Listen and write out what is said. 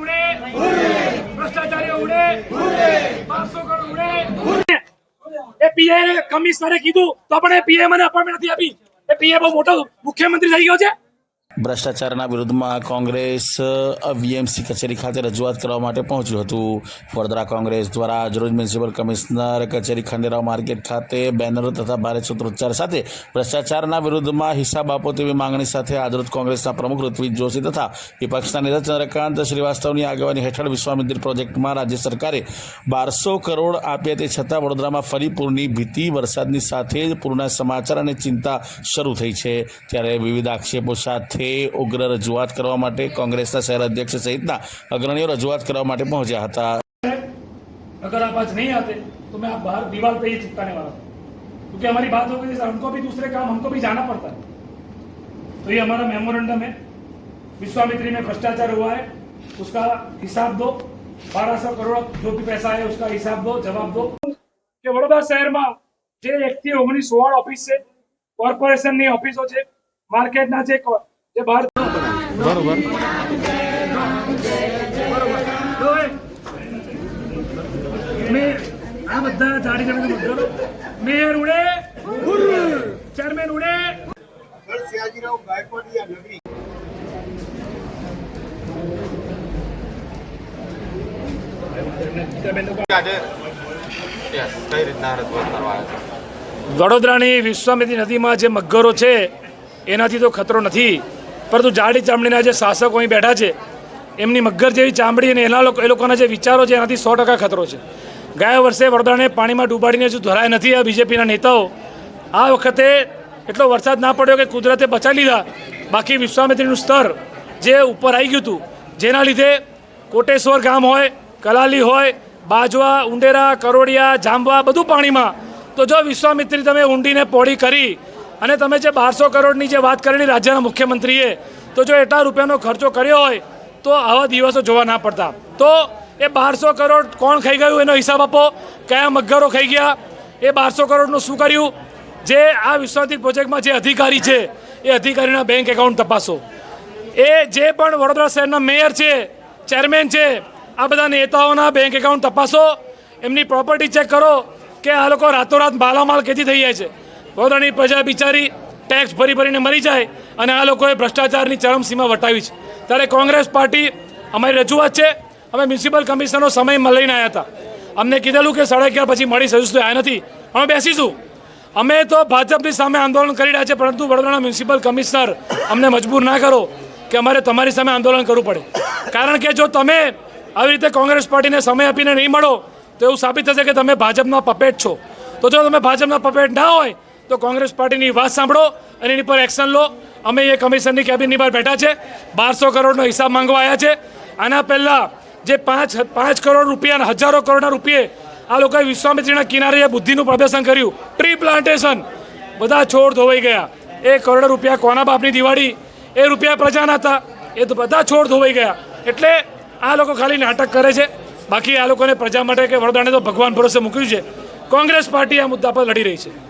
ઉડે. ભ્રષ્ટાચારીઓ ઉડે. પાંચસો કરોડ ઉડે. એ પીએ કમિશનરે કીધું, તો પણ એ પીએ મને અપોઇન્ટમેન્ટ નથી આપી. એ પીએ બહુ મોટો મુખ્યમંત્રી થઈ ગયો છે. ભ્રષ્ટાચારના વિરુદ્ધમાં કોંગ્રેસ વીએમસી કચેરી ખાતે રજૂઆત કરવા માટે પહોંચ્યું હતું. વડોદરા કોંગ્રેસ દ્વારા આજરોજ મ્યુનિસિપલ કમિશનર કચેરી ખંડેરાવ માર્કેટ ખાતે બેનરો તથા ભારે સૂત્રોચ્ચાર સાથે ભ્રષ્ટાચારના વિરુદ્ધમાં હિસાબ આપો તેવી માંગણી સાથે આજરોજ કોંગ્રેસના પ્રમુખ ઋત્વિજ જોશી તથા વિપક્ષના નેતા ચંદ્રકાંત શ્રીવાસ્તવની આગેવાની હેઠળ વિશ્વામિત્ર પ્રોજેક્ટમાં રાજ્ય સરકારે બારસો કરોડ આપ્યા તે છતાં વડોદરામાં ફરી પૂરની ભીતિ, વરસાદની સાથે જ પૂરના સમાચાર અને ચિંતા શરૂ થઈ છે. ત્યારે વિવિધ આક્ષેપો સાથે ઉગ્ર રજૂઆત કરવા માટે કોંગ્રેસના શહેર અધ્યક્ષ સહિતના અગ્રણીઓ રજૂઆત કરવા માટે પહોંચ્યા હતા अगर आप आज नहीं आते तो मैं आप बाहर दीवार पे ही चिपकाने वाला था क्योंकि हमारी बात हो गई सर हमको भी दूसरे काम हमको भी जाना पड़ता है तो ये हमारा मेमोरेंडम है विश्वामित्री में भ्रष्टाचार हुआ है उसका हिसाब दो बारह सौ करोड़ जो भी पैसा है उसका हिसाब दो जवाब दो કે વડોદરા શહેરમાં જે એકથી ઓગણીસ વોર્ડ ઓફિસ છે કોર્પોરેશનની ઓફિસો છે માર્કેટના જે કો- જે બહાર બરોબર. આ બધા જાડી જાડી મતદારો મેયર ઉડે ચેરમેન ઉડે. સયાજીરાવ ગાયકવાડ નગરી આજે યસ કઈ રીતના રજૂઆત કરવા આવ્યા છે વડોદરાની વિશ્વામિત્રી નદીમાં જે મગરો છે એનાથી તો ખતરો નથી. પરંતુ જાડી ચામડીના જે શાસકો અહીં બેઠા છે, એમની મગર જેવી ચામડી અને એના લોકો એ લોકોના જે વિચારો છે, એનાથી સો ટકા ખતરો છે. ગયા વર્ષે વડોદરાને પાણીમાં ડૂબાડીને હજુ ધરાય નથી આ બીજેપીના નેતાઓ. આ વખતે એટલો વરસાદ ના પડ્યો કે કુદરતે બચાવી લીધા. બાકી વિશ્વામિત્રીનું સ્તર જે ઉપર આવી ગયું હતું, જેના લીધે કોટેશ્વર ગામ હોય, કલાલી હોય, બાજવા, ઉંડેરા, કરોડિયા, જાંબવા, બધું પાણીમાં. તો જો વિશ્વામિત્રી તમે ઊંડીને પોળી કરી અને તમે જે બારસો કરોડની જે વાત કરેલી રાજ્યના મુખ્યમંત્રીએ, તો જો એટલા રૂપિયાનો ખર્ચો કર્યો હોય, તો આવા દિવસો જોવા ના પડતા. તો એ બારસો કરોડ કોણ ખાઈ ગયું એનો હિસાબ આપો? કયા મગરો ખાઈ ગયા? એ બારસો કરોડનું શું કર્યું? જે આ વિશ્વામિત્રી પ્રોજેક્ટમાં જે અધિકારી છે, એ અધિકારીના બેંક એકાઉન્ટ તપાસો. એ જે પણ વડોદરા શહેરના મેયર છે, ચેરમેન છે, આ બધા નેતાઓના બેંક એકાઉન્ટ તપાસો. એમની પ્રોપર્ટી ચેક કરો કે આ લોકો રાતોરાત માલામાલ કેથી થઈ જાય છે. વડોદરાની પ્રજા બિચારી ટેક્સ ભરી ભરીને મરી જાય અને આ લોકોએ ભ્રષ્ટાચારની ચરમસીમા વટાવી છે. ત્યારે કોંગ્રેસ પાર્ટી અમારી રજૂઆત છે, અમે મ્યુનિસિપલ કમિશનરનો સમય લઈને આવ્યા હતા. અમને કીધેલું કે સાડા અગિયાર પછી મળી હજુ સુધી આવ્યા નથી. અમે બેસીશું. અમે તો ભાજપની સામે આંદોલન કરી રહ્યા છે, પરંતુ વડોદરાના મ્યુનિસિપલ કમિશનર અમને મજબૂર ના કરો કે અમારે તમારી સામે આંદોલન કરવું પડે. કારણ કે જો તમે આવી રીતે કોંગ્રેસ પાર્ટીને સમય આપીને નહીં મળો, તો એવું સાબિત થશે કે તમે ભાજપના પપેટ છો. તો જો તમે ભાજપના પપેટ ના હોય તો કોંગ્રેસ પાર્ટીની વાત સાંભળો અને એની પર એક્શન લો. અમે એ કમિશનની કેબિનની બહાર બેઠા છે. બારસો કરોડનો હિસાબ માંગવા આવ્યા છે. આના પહેલાં જે પાંચ પાંચ કરોડ રૂપિયા હજારો કરોડના રૂપિયે આ લોકોએ વિશ્વામિત્રીના કિનારે બુદ્ધિનું પ્રદર્શન કર્યું. ટ્રી પ્લાન્ટેશન બધા છોડ ધોવાઈ ગયા. એ કરોડો રૂપિયા કોના બાપની દિવાળી? એ રૂપિયા પ્રજાના હતા. એ તો બધા છોડ ધોવાઈ ગયા. એટલે આ લોકો ખાલી નાટક કરે છે. બાકી આ લોકોને પ્રજા માટે કે વડોદરાને તો ભગવાન ભરોસે મૂક્યું છે. કોંગ્રેસ પાર્ટી આ મુદ્દા પર લડી રહી છે.